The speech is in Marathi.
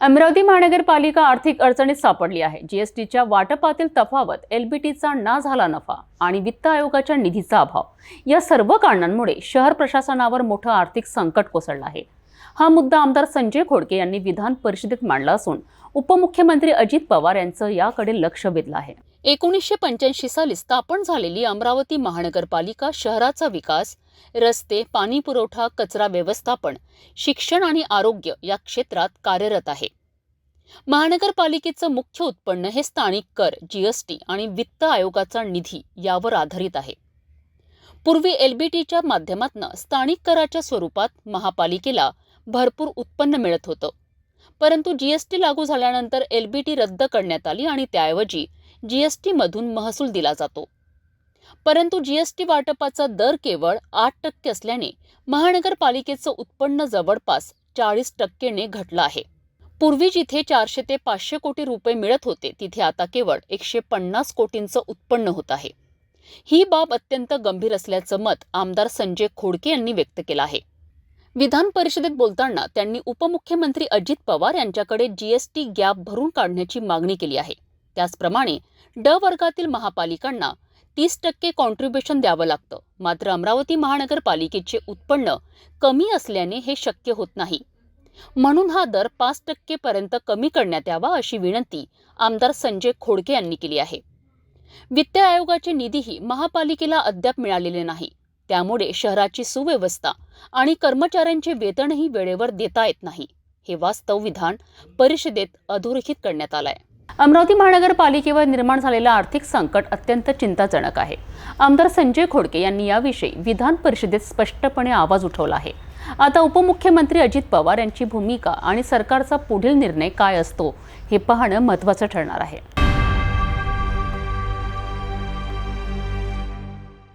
अमरावती महानगरपालिका आर्थिक अडचणीत सापडली आहे. जीएसटीच्या वाटपातील तफावत एलबीटीचा ना झाला नफा आणि वित्त आयोगाच्या निधीचा अभाव. या सर्व कारणांमुळे शहर प्रशासनावर मोठं आर्थिक संकट कोसळलं आहे. हा मुद्दा आमदार संजय खोडके यांनी विधान परिषदेत मांडला असून उपमुख्यमंत्री अजित पवार यांचं याकडे लक्ष वेधलं आहे. एकोणीसशे पंच्याऐंशी साली स्थापन झालेली अमरावती महानगरपालिका शहराचा विकास रस्ते पाणी पुरवठा कचरा व्यवस्थापन शिक्षण आणि आरोग्य या क्षेत्रात कार्यरत आहे. महानगरपालिकेचं मुख्य उत्पन्न हे स्थानिक कर जीएसटी आणि वित्त आयोगाचा निधी यावर आधारित आहे. पूर्वी एलबीटीच्या माध्यमातून स्थानिक कराच्या स्वरूपात महापालिकेला भरपूर उत्पन्न मिळत होतं. परंतु जीएसटी लागू झाल्यानंतर एलबीटी रद्द करण्यात आली आणि त्याऐवजी जी एस टीमधून महसूल दिला जातो. परंतु जीएसटी वाटपाचा दर केवळ आठ टक्के असल्याने महानगरपालिकेचं उत्पन्न जवळपास चाळीस टक्केने घटलं आहे. पूर्वी जिथे चारशे ते पाचशे कोटी रुपये मिळत होते तिथे आता केवळ एकशे पन्नास कोटींचं उत्पन्न होत आहे. ही बाब अत्यंत गंभीर असल्याचं मत आमदार संजय खोडके यांनी व्यक्त केलं आहे. विधान परिषदेत बोलताना त्यांनी उपमुख्यमंत्री अजित पवार यांच्याकडे जीएसटी गॅप भरून काढण्याची मागणी केली आहे. त्याचप्रमाणे ड वर्गातील महापालिकांना तीस टक्के कॉन्ट्रीब्युशन द्यावं लागतं. मात्र अमरावती महानगरपालिकेचे उत्पन्न कमी असल्याने हे शक्य होत नाही. म्हणून हा दर पाच टक्केपर्यंत कमी करण्यात यावा अशी विनंती आमदार संजय खोडके यांनी केली आहे. वित्त आयोगाचे निधीही महापालिकेला अद्याप मिळालेले नाही. त्यामुळे शहराची सुव्यवस्था आणि कर्मचाऱ्यांचे वेतनही वेळेवर देता येत नाही. हे वास्तव विधान परिषदेत अधोरेखित करण्यात आलंय. अमरावती महानगरपालिकेवर निर्माण झालेलं आर्थिक संकट अत्यंत चिंताजनक आहे. आमदार संजय खोडके यांनी याविषयी विधान परिषदेत स्पष्टपणे आवाज उठवला आहे. आता उपमुख्यमंत्री अजित पवार यांची भूमिका आणि सरकारचा पुढील निर्णय काय असतो हे पाहणं महत्त्वाचं ठरणार आहे.